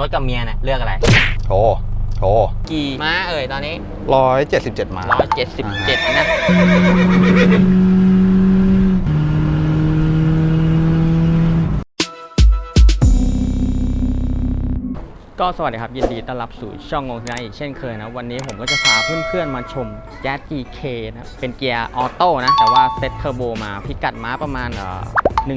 รถกับเมียเนี่ยเลือกอะไร โถโถกี่ม้าเอ่ยตอนนี้ร้อยเจ็ดสิบเจ็ดม้า177นะ ก็สวัสดีครับ ยินดีต้อนรับสู่ช่องงงทีนอีกเช่นเคยนะ วันนี้ผมก็จะพาเพื่อนๆมาชม Jazz GK นะเป็นเกียร์ออโต้นะ แต่ว่าเซ็ตเทอร์โบมาพิกัดม้าประมาณเอ่อ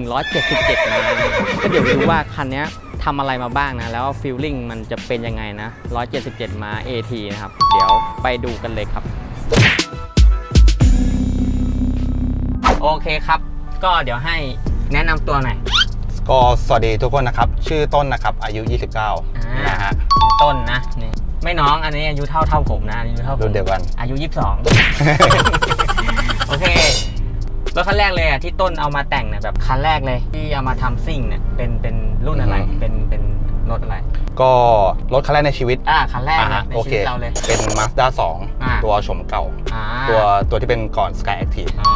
177ม้านะก็เดี๋ยวไปดูว่าคันเนี้ย ทำอะไรมาบ้างนะ แล้วฟีลลิ่งมันจะเป็นยังไงนะ 177 ม้า AT นะครับ เดี๋ยวไปดูกันเลยครับ โอเคครับ ก็เดี๋ยวให้แนะนำตัวหน่อย ก็สวัสดีทุกคนนะครับ ชื่อต้นนะครับ อายุ 29อ่านะฮะ ต้นนะนี่ไม่น้องอันนี้อายุเท่าเท่าผมนะอายุเท่าผมรุ่นเดียวกันอายุ 22 โอเค รถคันแรกเลยอะที่ต้นเอามาแต่งเนี่ยแบบคันแรกเลย ที่เอามาทำซิ่งเนี่ยเป็นเป็นรุ่นอะไร อืม เป็นเป็นรถอะไร ก็รถคันแรกในชีวิตอ่าคันแรกเลยอ่าในโอชีเค วิตเราเลย เป็น Mazda อ่า 2 ตัวโฉมเก่า อ่าตัวตัวที่เป็นก่อน Sky Active อ๋อ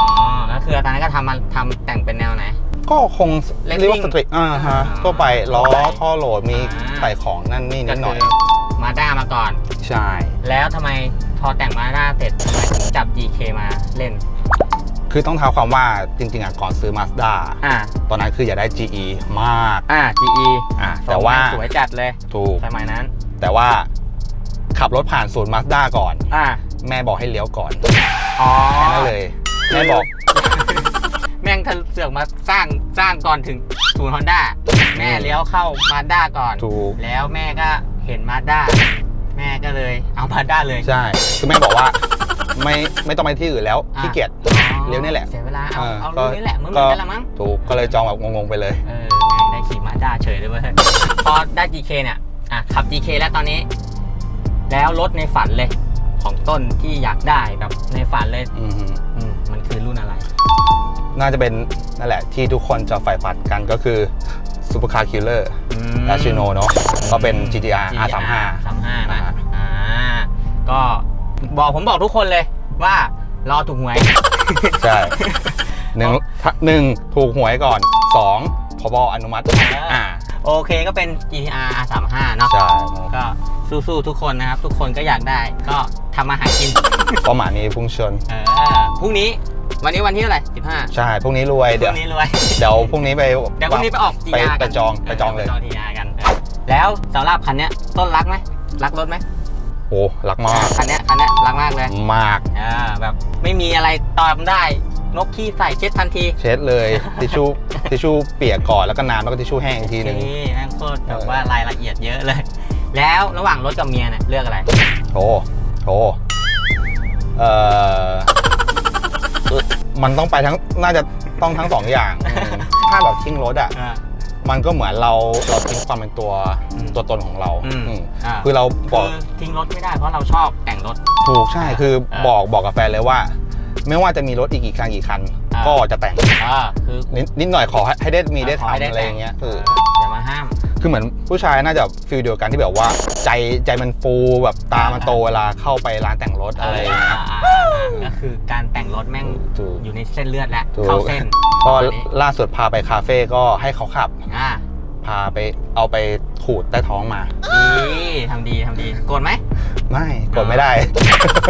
ก็คือตอนนั้นก็ทำมาทำแต่งเป็นแนวไหน ก็คง Racing เรียกว่าสตรีทอ่าฮะอ่าทั่วไปล้อทั่วไปท่อโหลดมีอ่า ใส่ของนั่นนี่นิดหน่อย มาด้ามาก่อน ใช่ แล้วทำไมพอแต่งมาด้าเสร็จทำไมถึงจับ GK มาเล่น คือต้องเท้าความว่าจริงๆอะก่อนซื้อ Mazda อ่าตอนนั้นคืออยากได้ GE มากอ่า GE อ่าแต่ว่าสวยจัดเลยถูกสมัยนั้น แต่ว่าขับรถผ่านศูนย์ Mazda ก่อนอ่าแม่บอกให้เลี้ยวก่อนอ๋อแค่นั้นเลยแม่บอก แม่งทะเสือกมาสร้างสร้างก่อนถึงศูนย์ฮอนด้าแม่เลี้ยวเข้ามาด้าก่อน ถูก แล้วแม่ก็เห็นมาด้าแม่ก็เลยเอามาด้าเลย ใช่ คือแม่บอกว่า ไม่ไม่ต้องไปที่อื่นแล้วอะขี้เกียจอ๋อเลี้ยวนี่แหละเสียเวลาเอาเออเอาก็รุ่นนี้แหละมึงเหก็มือนกันละมั้งถูกก็เลยจองแบบงงๆไปเลยเออแม่งได้ขี่มาด้าเฉยเลยเว้ยพอได้ GK เนี่ยอะขับ GK แล้วตอนนี้ แล้วรถในฝันเลย ของต้นที่อยากได้แบบในฝันเลยอือหืออืมมันคือรุ่นอะไร น่าจะเป็นนั่นแหละ ที่ทุกคนจะใฝ่ฝันกันก็คือ Supercar Killer อืมดาชิโนเนาะก็เป็น GTR R35 35นะอ่าอ่าก็บอกผมบอกทุกคนเลย ว่ารอถูกหวย ใช่หนึ่งหนึ่งถูกหวยก่อนสองพบอนุมัติอ่าโอเคก็เป็น GTR R35 เนาะใช่ก็สู้ๆทุกคนนะครับ ทุกคนก็อยากได้ก็ทำมาหากินเป้าหมายนี้พุ่งชนเออพรุ่งนี้วันนี้วันที่เท่าไหร่15ใช่ พรุ่งนี้รวยพเดี๋ยวรุ่งนี้รวย เดี๋ยวพรุ่งนี้ไป เดี๋ยวพรุ่งนี้ไปออกไป GR ไปกันจอง ไปจองเลยไปจอง GR กันเออแล้วสำหรับคันเนี้ยต้นรักไหม รักรถไหม โอ้รักมากคันเนี้ยคันเนี้ยรักมากเลย มากอ่าแบบไม่มีอะไรตอบได้ นกขี้ใส่เช็ดทันที เช็ดเลย ทิชชู่ทิชชู่เปียกก่อนแล้วก็น้ำแล้วก็ทิชชู่แห้งอีกทีหนึ่งนี่แม่งโคตรแบบว่ารายละเอียดเยอะเลย แล้วระหว่างรถกับเมียเนี่ยเลือกอะไรโถโถเอ่อมันต้องไปทั้งน่าจะต้องทั้งสองอย่างอืมถ้าแบบทิ้งรถอะอ่า มันก็เหมือนเราเราทิ้งความเป็นตัวอืมตัวตนของเราอืมอืมอ่า คือเราบอกคือทิ้งรถไม่ได้เพราะเราชอบแต่งรถ ถูกใช่คืออ่าบอกบอกกับแฟนเลยว่า ไม่ว่าจะมีรถอีกกี่คันกี่คัน อ่า ก็จะแต่งอ่าคือนิดนิดหน่อยขอให้ให้ได้มีได้ขอให้ทำอะไรอย่างเงี้ยแต่คือ อย่ามาห้าม คือเหมือนผู้ชายน่าจะฟีลเดียวกันที่แบบว่า ใจใจมันฟูแบบตามันโตเวลาเข้าไปร้านแต่งรถอะไรอย่างเงี้ยอ่าอ่าอ่าก็คือการแต่งรถแม่งถูกอยู่ในเส้นเลือดแล้วถูก เข้าเส้นก็ประมาณนี้ล่าสุดพาไปคาเฟ่ก็ให้เขาขับ อ่า พาไปเอาไปขูดใต้ท้องมา ดีทำดีทำดีโกรธไหมไม่กดไม่ได้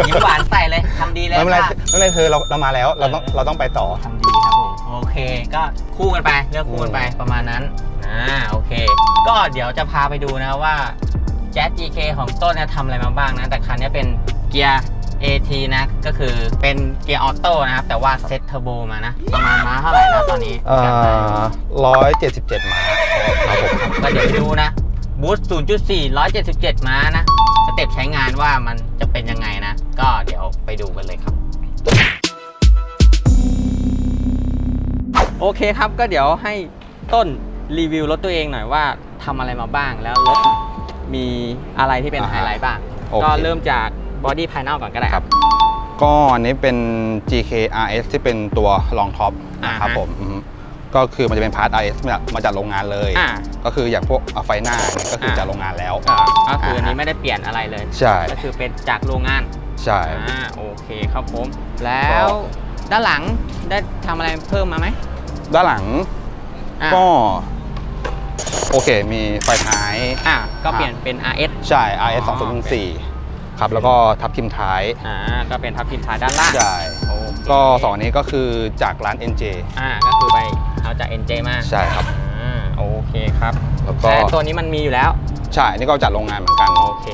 ยิ้มหวานใส่เลยทำดีเลยไม่เป็นไรค่ะไม่เป็นไรเธอเราเรามาแล้วเราต้องเออเราต้องไปต่อ ทำดีครับผมโอเค ก็คู่กันไปเลือกคู่กันไปประมาณนั้นอ่าโอเค ก็เดี๋ยวจะพาไปดูนะว่า Jazz GK ของต้นเนี่ยทำอะไรมาบ้างนะ แต่คันนี้เป็นเกียร์ AT นะก็คือเป็นเกียร์ออโต้นะครับ แต่ว่าเซ็ตเทอร์โบมานะ ประมาณม้าเท่าไหร่นะตอนนี้เอ่อร้อยเจ็ดสิบเจ็ดม้าครับผมก็เดี๋ยวไปดูนะบูสต์0.4 177ม้านะสเต็ปใช้งานว่ามันจะเป็นยังไงนะ ก็เดี๋ยวไปดูกันเลยครับ โอเคครับก็เดี๋ยวให้ต้นรีวิวรถตัวเองหน่อยว่าทำอะไรมาบ้างแล้วรถมีอะไรที่เป็นอ่าไฮฮะไลท์บ้าง โอเค ก็เริ่มจาก บอดี้ภายนอกก่อนก็ได้ครับ ก็อันนี้เป็น GK RS ที่เป็นตัวรองท็อปนะครับอ่าฮะผมอือฮึก็คือมันจะเป็นพาร์ท RS มาจากมาจากโรงงานเลยอ่าก็คืออย่างพวกเอาไฟหน้าเนี่ยก็คืออ่าจากโรงงานแล้วก็ก็คืออันนี้ไม่ได้เปลี่ยนอะไรเลย ใช่ ก็คือเป็นจากโรงงาน ใช่อ่าโอเคครับผม แล้วด้านหลังได้ทำอะไรเพิ่มมาไหม ด้านหลังอะก็โอเค มีไฟท้าย อะ ก็เปลี่ยนเป็น RS ใช่ RS อ๋อ2004 ครับ แล้วก็ทับทิมท้ายอ่าก็เป็นทับทิมท้ายด้านล่างใช่โอเคก็สองอันนี้ก็คือจากร้าน NJ อ่าก็คือไปเอาจาก NJ มาใช่ครับ อ่าโอเคครับแล้วก็แต่ตัวนี้มันมีอยู่แล้วใช่นี่ก็จากโรงงานเหมือนกัน โอเค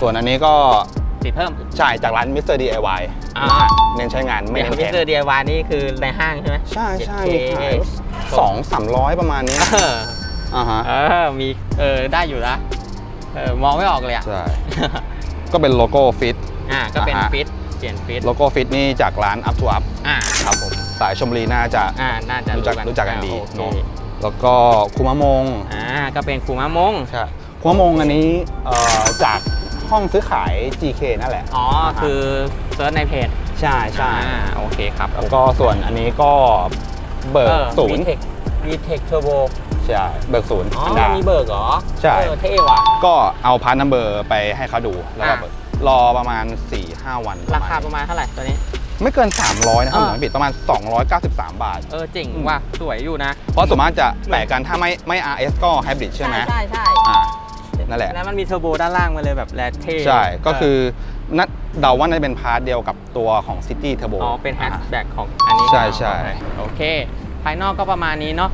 ส่วนอันนี้ก็ติดเพิ่มใช่จากร้าน Mr. DIY อ่าเน้นใช้งานไม่เดี๋ยวเน้นมิแพสงเตอร์ DIY นี่คือในห้างใช่ไหม ใช่ใช่ 7K มีขายสองสามร้อยประมาณนี้เอออ่าฮะเออมีเออได้อยู่นะเออมองไม่ออกเลยอะใช่ ก็เป็นโลโก้ฟิต อ่าก็เป็นอ่าฮะ ฟิตเปลี่ยนฟิตโลโก้ฟิตนี่จากร้าน Up to Up อ่าครับผมสายชมบุรีน่าจะ อ่าน่าจะรู้จักรู้จักกันดีอ่าโอเคเนอะแล้วก็คุมะมงอ่าก็เป็นคูมะมงใช่คุมะมงอันนี้เอ่อจากห้องซื้อขาย GK นั่นแหละ อ๋อคือเซิร์ชในเพจใช่ใช่อ่าโอเคครับแล้วก็ส่วนอันนี้ก็เบิกศูนย์วีเทควีเทคเทอร์โบ ใช่เบิกศูนย์อ๋ออันดามีเบิกเหรอใช่ เออเท่ว่ะ ก็เอาพาร์ทนัมเบอร์ไปให้เขาดูแล้วก็อะ เบิกรอประมาณ 4-5 วันราคาประมาณเท่าไหร่ตัวนี้ ไม่เกิน 300 นะครับเออผมไม่ผิดประมาณ 293 บาท เออเจ๋งอืมว่ะ สวยอยู่นะ เพราะส่วนมากจะแปะกันถ้าไม่ไม่ RS ก็ไฮบริดใช่ไหมใช่ใช่อ่า นั่นแหละ แล้วมันมีเทอร์โบด้านล่างมาเลยแบบแรดเท่ใช่ ก็คือนัดเดาว่าน่าจะเป็นพาร์ทเดียวกับตัวของ City Turbo อ๋อ เป็นแฮชแบ็กของอันนี้ใช่ใช่ โอเค ภายนอกก็ประมาณนี้เนาะ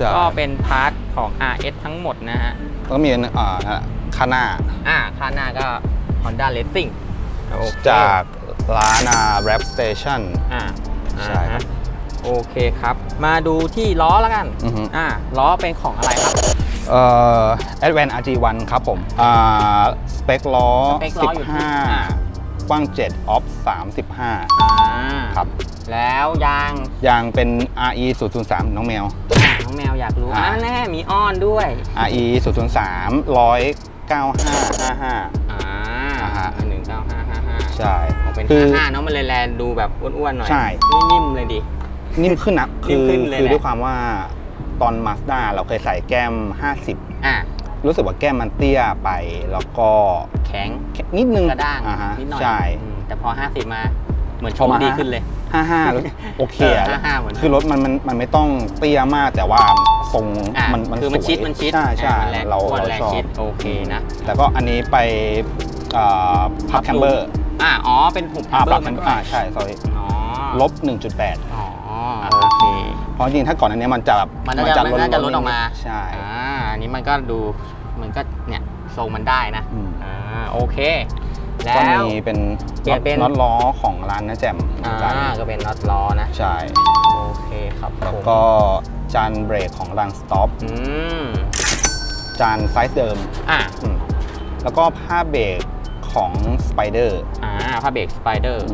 ใช่ ก็เป็นพาร์ทของ RS ทั้งหมดนะฮะ แล้วก็มีอ่านั่นแหละข้างหน้า อ่าข้างหน้าก็ Honda Racing โอเคจากร้านอ่า Rap Station อ่าใช่ครับอ่าฮะโอเคครับ มาดูที่ล้อแล้วกันอือฮึ อ่าล้อเป็นของอะไรครับ เอ่อ Advance RG1 ครับผม อ่า สเปคล้อ สเปคล้ออยู่ที่อ่า 15 กว้าง 7 ออฟ 35 อ่าครับ แล้วยาง ยางเป็น RE 003น้องแมวอ่าน้ องแมวอยากรู้อ่า อ่าแน่มีอ้อนด้วย RE 003 19555 อ่าอ่าฮะ หนึ่งเก้าห้าห้าห้าใช่เป็นคือห้าห้าเนาะมันเลยแลดูแบบอ้วนๆหน่อยใช่ นิ่มๆเลยดิ นิ่มขึ้นนะนิ่คืมอขึ้นเลยคือแหละ ด้วยความว่าตอน Mazda เราเคยใส่แก้ม 50 อ่ารู้สึกว่าแก้มมันเตี้ยไปแล้วก็แข็งนิดนึงกระด้างอ่าฮะนิดหน่อยใช่ อืมแต่พอ 50 มา เหมือนชพอมมา ดีขึ้นเลย 55แล้วโอเคอะเออ55เหมือนคือรถมันมันมันไม่ต้องเตี้ยมากแต่ว่าทรงอะมันมันคือมันสวยชิดมันชิดใช่ใช่อะมันแรงเราอ้วนเราแรงชอชิบดโอเคนะแต่ก็อันนี้ไปอ่าพับแคมเบอร์อ่าอ๋อเป็นหุบอ่าเบปอรับร์แคมันมด้เบวอยร์อ่าใช่ sorry อ๋อลบ 1.8อ๋อโอเคเพราะจริงๆถ้าก่อนอันเนี้ยมันจะแบบมันน่าจะมันน่าจะลดออกมาใช่อ่าอันนี้มันก็ดูมันก็เนี่ยทรงมันได้นะอืมอ่าโอเค แล้ก็วมีเป็นเปลี่ยนเป็นน็อตล้อของร้านนะแจ่มเหมือ่าอนกันก็เป็นน็อตล้อนะใช่โอเคครับผมแล้วก็จานเบรกของรันสต็อปอืมจานไซส์เดิมอ่าอืมแล้วก็ผ้าเบรกของสไปเดอร์อ่าผ้าเบรกสไปเดอร์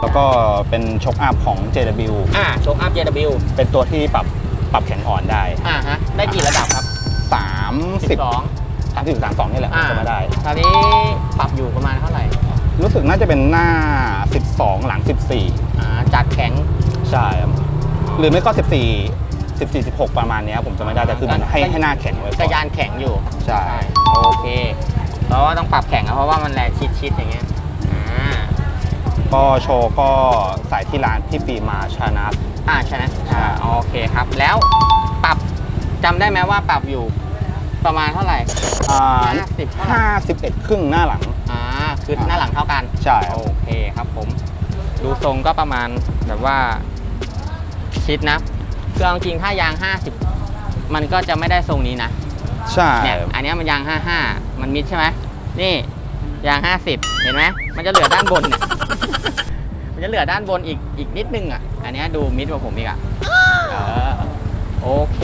แล้วก็เป็นช็อคอัพของ JW อ่าโชคอัพ JW เป็นตัวที่ปรับปรับแข็งอ่อนได้อ่าฮะได้กี่ระดับครับ 30 12 30 32นี่แหละอ่า จะมาได้ ตอนนี้ปรับอยู่ประมาณเท่าไหร่รู้สึกน่าจะเป็นหน้า 12 หลัง 14 อ่าจัดแข็ง ใช่ครับหรือไม่ก็ 14 14 16 ประมาณเนี้ยผมจะไม่ได้แต่คือมันให้ก็ ให้หน้าแข็งไว้กก่ระอนยานแข็งอยู่ ใช่ โอเค เพราะว่าต้องปรับแข็งอะเพราะว่ามันแรงชิดๆอย่างเงี้ย อ่า ก็โชว์ก็สายที่ร้านพี่ปีมาชานัส อ่าใช่ไหมอ่าโอเคครับ แล้วปรับจำได้ไหมว่าปรับอยู่ ประมาณเท่าไหร่อ่า50เท่าไหร่51ครึ่งหน้าหลัง อ่าคือหน้าหลังเท่ากันใช่ โอเคครับผม ดูทรงก็ประมาณแบบว่า ชิดนะคือเอาจริงถ้ายาง 50 มันก็จะไม่ได้ทรงนี้นะใช่เนี่ยอันเนี้ยมันยาง 55 มันมิดใช่ไหมนี่ยาง 50 เห็นไหมมันจะเหลือด้านบนเนี่ยมันจะเหลือด้านบนอีกอีกนิดนึงอะ อันเนี้ยดูมิดกว่าผมอีกอะเออโอเค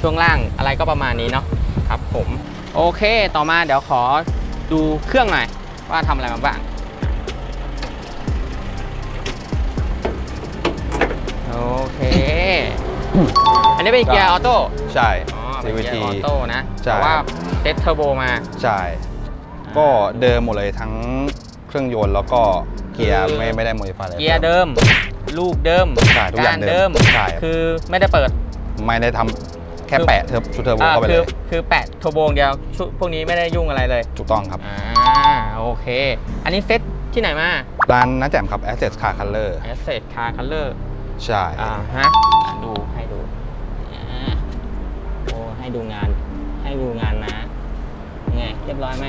ช่วงล่างอะไรก็ประมาณนี้เนาะ ครับผมโอเค ต่อมาเดี๋ยวขอดูเครื่องหน่อยว่าทำอะไรมาบ้าง โอเค อันนี้เป็นเกียร์ออโต้ใช่ อ๋อเป็น CVT เกียร์ออโต้นะใช่ แต่ว่าเซ็ตเทอร์โบมาใช่ก็เดิมหมดเลยทั้งเครื่องยนต์แล้วก็เกียร์คือไม่ไม่ได้โมดิฟายอะไร เกียร์เดิม ลูกเดิมใช่ทุกอย่างเดิมใช่ คือไม่ได้เปิด ไม่ได้ทำ แค่คือแปะเทอร์ชุดเทอร์โบอ่าเข้าไปคืเลอย คือแปะโทรโบอย่างเดียวชุดพวกนี้ไม่ได้ยุ่งอะไรเลยถูกต้องครับ อ่าโอเค อันนี้เซ็ตที่ไหนมาร้านน้าแจ่มครับ Access Car Color Asset Car Color ใช่ อ่าฮะดูให้ดูอ่าโอ้ให้ดูงานให้ให้ดูงานนะไงเรียบร้อยไหม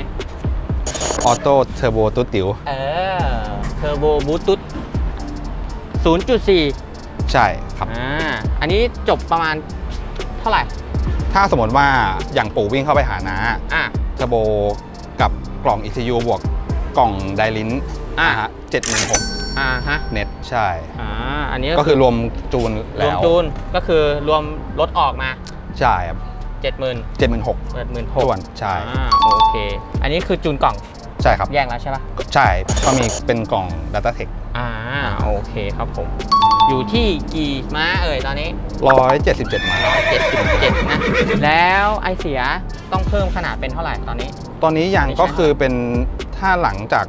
ออโต้เทอร์โบตุ๊ดติ๋วเออเทอร์โบบูตุต0.4 ใช่ครับ อ่า อันนี้จบประมาณ เท่าไหร่ ถ้าสมมติว่าอย่างปู่วิ่งเข้าไปหาน้าอะ เทอร์โบกับกล่อง ECU บวกกล่องไดลินอะเจ็ดหมื่นหกอ่าฮะ เน็ตใช่ อ่า อันนี้ก็คือรวมจูนรแล้วมจูน ก็คือรวมรถออกมาใช่ครับ70,000เจ็ดหมื่นหก86,000ส่วนใช่ อ่าโอเค อันนี้คือจูนกล่อง ใช่ครับ แยกแล้วใช่ปะใช่ก็มีเป็นกล่อง Data Tech อ่าโอเคครับผม อยู่ที่กี่ม้าเอ่ยตอนนี้ 177มา77นะ แล้วไอเสียต้องเพิ่มขนาดเป็นเท่าไหร่ตอนนี้ ตอนนี้ยังไม่ใช่ก็คือเป็นถ้าหลังจาก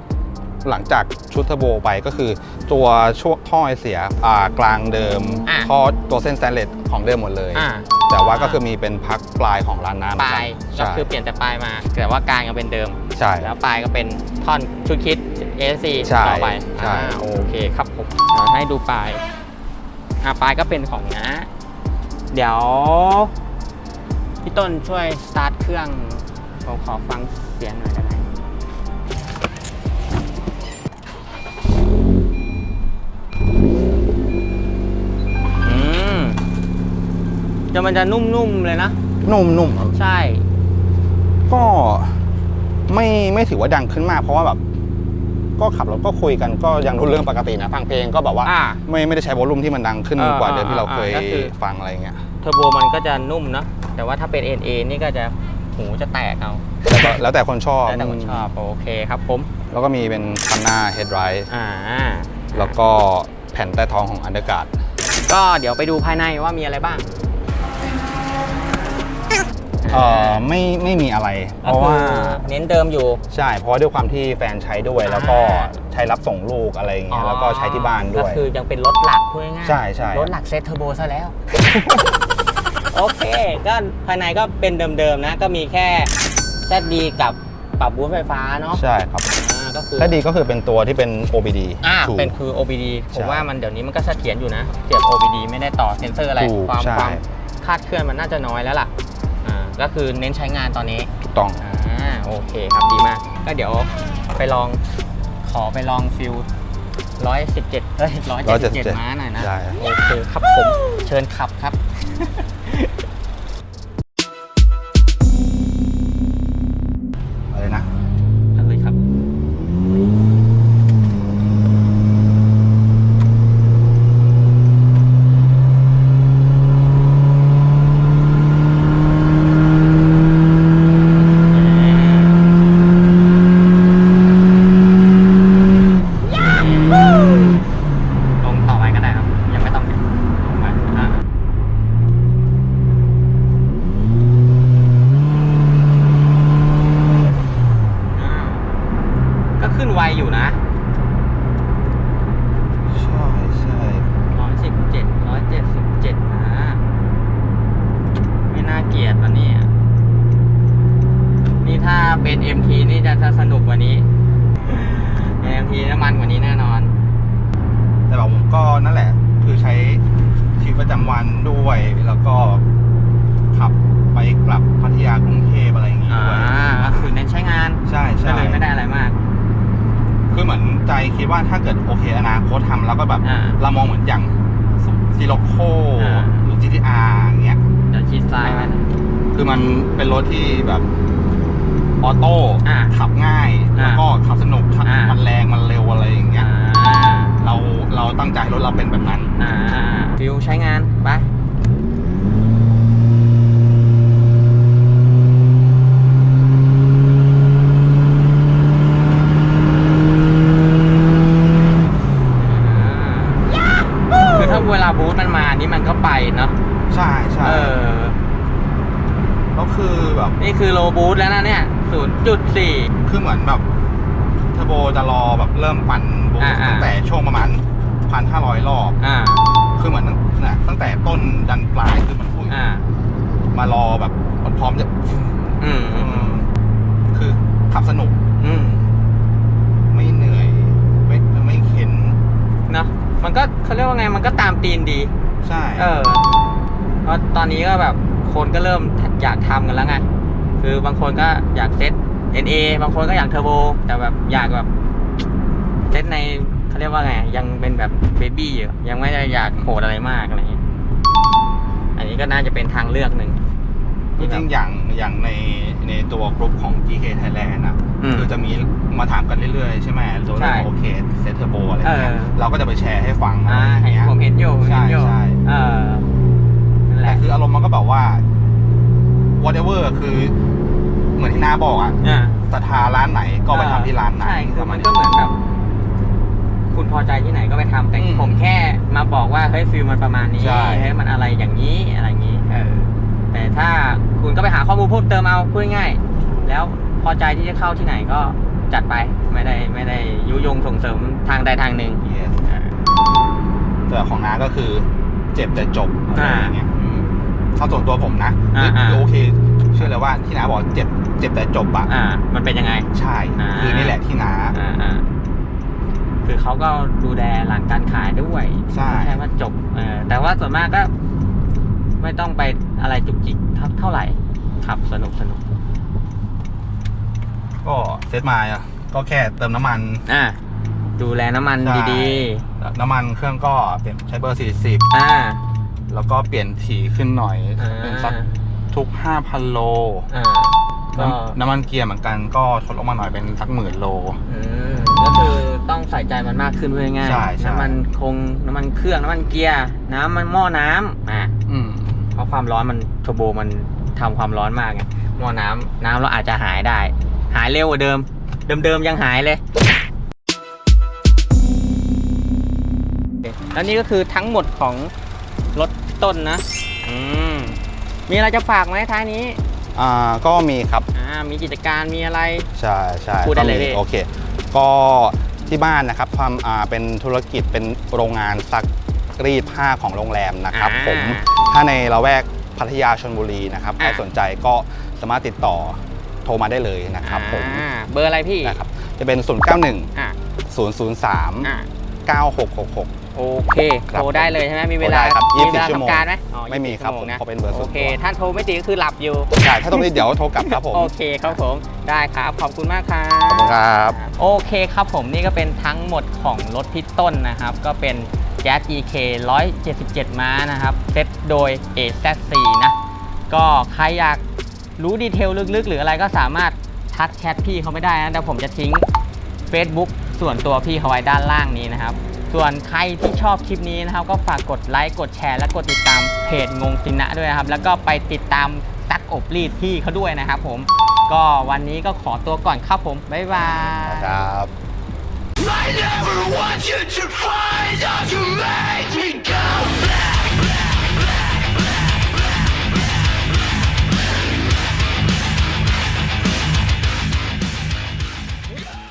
หลังจากชุดเทอร์โบไปก็คือ ตัวช่วงท่อไอเสียอ่ากลางเดิมอะท่อตัวเส้นสแตนเลสของเดิมหมดเลย อ่าแต่ว่าก็คือมีเป็นพักปลายของร้านน้ำปลายก็ใช่คือเปลี่ยนแต่ปลายมาแต่ว่ากลางยังเป็นเดิม ใช่ แล้วปลายก็เป็นท่อนชุดคิด AC ใช่ต่อไปใช่ อ่าโอเคครับผมเดี๋ยวให้ดูปลายอ่าปลายก็เป็นของนะ เดี๋ยวพี่ต้นช่วยสตาร์ทเครื่องผมขอฟังเสียงหน่อยได้ไหม จะมันจะนุ่มๆเลยนะ นุ่มๆครับใช่ ก็ไม่ไม่ถือว่าดังขึ้นมาก เพราะว่าแบบ ก็ขับรถก็คุยกันก็ยังรู้เรื่องปกตินะฟังเพลงก็แบบว่าอ่าไม่ไม่ได้ใช้วอลลุ่มที่มันดังขึ้นเออกว่าเดิมที่เราอ่าเคยก็คือ ฟังอะไรเงี้ยเทอร์โบมันก็จะนุ่มเนอะแต่ว่าถ้าเป็น NA นี่ก็จะหูจะแตกเอาแต่ก็แล้วแต่คนชอบแล้วแต่คนชอบโอเคครับผม แล้วก็มีเป็นคันหน้าเฮดไรท์อ่า แล้วก็แผ่นใต้ท้องของอันเดอร์การ์ดก็เดี๋ยวไปดูภายในว่ามีอะไรบ้าง เออไม่ไม่มีอะไร เพก็ราะคือว่าเน้นเดิมอยู่ ใช่เพราะว่าด้วยความที่แฟนใช้ด้วยแล้วก็ใช้รับส่งลูกอะไรอย่างเงี้ยแล้วก็ใช้ที่บ้านด้วยก็คือยังเป็นรถหลักพูดง่ายๆใช่ใช่ รถหลักเซตเทอร์โบซะแล้ว โอเค ก็ภายในก็เป็นเดิมๆนะ ก็มีแค่ ZD กับปรับบูสต์ไฟฟ้าเนาะใช่ครับอ่าก็คือถ้าดีก็คือเป็นตัวที่เป็น OBD อ่าถูก เป็นคือ OBD ผใช่มว่ามันเดี๋ยวนี้มันก็เสถียรอยู่นะเสียบ OBD ไม่ได้ต่อเซ็นเซอร์อะไร ถูกความใช่ ความคาดเคลื่อนมันน่าจะน้อยแล้วล่ะอ่า ก็คือเน้นใช้งานตอนนี้ถูกต้องอ่าโอเคครับดีมาก ก็เดี๋ยวไปลองขอไปลองฟิลร้อยสิบเจ็ดเฮ้ยร้อยเจ็ดสิบเจ็ด177ม้าหน่อยนะ ได้ โอเคครับผมเชิญขับครับ อะไรนะ เอาเลยครับ ลงต่อไปก็ได้ครับ ยังไม่ต้องลงไปอะอ่าก็ขึ้นไวอยู่นะ ใช่ใช่ ร้อยสิบเจ็ดร้อยเจ็ดสิบเจ็ดนะ ไม่น่าเกลียดวันนี้อะนี่ถ้าเป็น MT นี่จะจะสนุกกว่านี้ เป็น MT น้ำมันกว่านี้แน่นอน แต่แบบผมก็นั่นแหละ คือใช้ชีวิตประจำวันด้วย แล้วก็ขับไปกลับพัทยากรุงเทพอะไรอย่างงี้ อ่า ด้วย ก็คือเน้นใช้งาน ใช่ ก็ ใช่ เลยไม่ได้อะไรมาก คือเหมือนใจคิด ว่าถ้าเกิดโอเคอนาคตทำแล้วก็แบบอ่า เรามองเหมือนอย่างซีโรโคอ่า หรือ GTR อย่างเงี้ย เดี๋ยวชิดซ้ายไว้คือมันเป็นรถที่แบบออโต้อ่าขับง่าย อ่าแล้วก็ขับสนุกขับอ่ามั มันแรงมันเร็วอะไรอย่างเงี้ย อ่าเราเราตั้งใจรถเราเป็นแบบนั้น อ่าฟิวใช้งานไปคือถ้าเวลาบูธมันมานี่มันก็ไปเนาะ ใช่ใช่ เออ แล้วคือแบบ นี่คือโลบูธแล้วนะเนี่ย 0.4 คือเหมือนแบบเทอร์โบจะรอแบบเริ่มปั่นบูสอ่าต์อ่าตั้งแต่ช่วงประมาณพันห้าร้อยรอบ อ่า คือเหมือนนะตั้งแต่ต้นดันปลายคือมันพุ่งอ่า มารอแบบมันพร้อมจะอืมอืม อืมคือขับสนุกอืม ไม่เหนื่อย ไม่ไม่เข็นเนาะมันก็เขาเรียกว่าไง มันก็ตามตีนดี ใช่ เออเพราะตอนนี้ก็แบบคนก็เริ่มอยากทำกันแล้วไง คือบางคนก็อยากเซต NA บางคนก็อยากเทอร์โบแต่แบบอยากแบบเซตในเขาเรียกว่าไง ยังเป็นแบบเบบี้อยู่ยังไม่ได้อยากโหดอะไรมากอะไรเงี้ยอันนี้ก็น่าจะเป็นทางเลือกหนึ่งจที่แบริบงๆอย่างอย่างในในตัวกลุ่มของ GK Thailand อะอืมคือจะมีมาถามกันเรื่อยๆ ใช่ไหมตัวใช่เรื่องโอเคเซตเทอร์โบอะไรเงี้ยเออ เราก็จะไปแชร์ให้ฟังอะไรอ่าอย่างเห็นเงี้ยผมเห็นอยู่ผมเห็นอยู่ใช่ใช่เออนั่นแหแต่ละคืออารมณ์มันก็แบบว่า whatever คือเหมือนที่น้าบอกอะอ่าศรัทธาร้านไหนก็ไปทำที่ร้านนั้นใช่คือประามัณนก็เหมือนแบบคุณพอใจที่ไหนก็ไปทำแต่อืมผมแค่มาบอกว่าเฮ้ยฟิลมันประมาณนี้ใช่ เฮ้ยมันอะไรอย่างนี้อะไรอย่างนี้ เออ แต่ถ้าคุณก็ไปหาข้อมูลเพิ่มเติมเอาพูดง่ายๆแล้วพอใจที่จะเข้าที่ไหนก็จัดไปไม่ได้ไม่ได้ยุยงส่งเสริมทางใดทางหนึ่ง Yes เออแต่ของน้าก็คือเจ็บแต่จบอะไรอ่าอย่างเงี้ย อืมถ้าส่วนตัวผมนะอ่าอ่า คือโอเค เชื่อเลยว่าที่น้าบอกเจ็บเจ็บแต่จบอะอ่า มันเป็นยังไง ใช่ อ่า คือนี่แหละที่น้า อ่าอ่าคือเขาก็ดูแลหลังการขายด้วยใช่ ไม่ใช่ว่าจบเออแต่ว่าส่วนมากก็ ไม่ต้องไปอะไรจุกจิกเท่าเท่าไหร่ขับสนุกสนุกก็เซตมาอะก็แค่เติมน้ำมัน อ่าดูแลน้ำมันใช่ ดีน้ำมันเครื่องก็เปลี่ยนใช้เบอร์ๆอ่า40 แล้วก็เปลี่ยนถี่ขึ้นหน่อย อ่า เป็นสักทุก 5,000 โล อ่าก็น้ำน้ำมันเกียร์เหมือนกันก็ทดลงมาหน่อยเป็นสักหมื่นโล อืมก็คือต้องใส่ใจมันมากขึ้นเพื่อง่ายๆใช่ใช่ น้ำมันคงน้ำมันเครื่องน้ำมันเกียร์ น้ำมันหม้อน้ำอ่าอืม เพราะความร้อนมันโทโบมันทำความร้อนมากไงหม้อน้ำน้ำเราอาจจะหายได้ หายเร็วกว่าเดิม เดิมๆยังหายเลยแล้วนี่ก็คือทั้งหมดของ รถต้นนะ อืม มีอะไรจะฝากไหมท้ายนี้อ่าก็มีครับอ่ามีกิจการมีอะไร ใช่ใช่พูดได้ก็เลยมีพี่โอเค ก็ที่บ้านนะครับทำอ่าเป็นธุรกิจเป็นโรงงานซักรีดผ้าของโรงแรมนะครับ อ่า ผมถ้าในละแวกพัทยาชนบุรีนะครับใครอ่า สนใจก็สามารถติดต่อโทรมาได้เลยนะครับผมอ่าเบอร์อะไรพี่นะครับจะเป็น 0 9 1 อ่า0 0 3 อ่า9 6 6 6 โอเคครับโทรได้เลยใช่ไหมมีเวโทรลาได้ครับมีเวลา24ชั่วโมงทำการไหมอ๋อไม่มี24ครับชั่วโงนะผมเพราะเป็นเบอร์ส่โอวนเคตัวท่านโทรไม่ติดก็คือหลับอยู่ ใช่ถ้าตรงนี้เดี๋ยวโทรกลับครับผมโอเคครับผมได้ครับขอบคุณมากครับ ขอบคุณครับ โอเคครับผมนี่ก็เป็นทั้งหมดของรถพี่ต้นนะครับ ก็เป็น Jazz GK 177 ม้านะครับ เซตโดย AZ4 นะ ก็ใครอยากรู้ดีเทลลึกๆ หรืออะไรก็สามารถทักแชทพี่เขาไม่ได้นะแต่ผมจะทิ้ง Facebook ส่วนตัวพี่เขาไว้ด้านล่างนี้นะครับ ส่วนใครที่ชอบคลิปนี้นะครับ ก็ฝากกดไลค์กดแชร์และกดติดตามเพจงงสินะด้วยนะครับ แล้วก็ไปติดตามตักอบรีดพี่เขาด้วยนะครับผมก็วันนี้ก็ขอตัวก่อนครับผมบ๊ายบายครับ I never want you to find out to me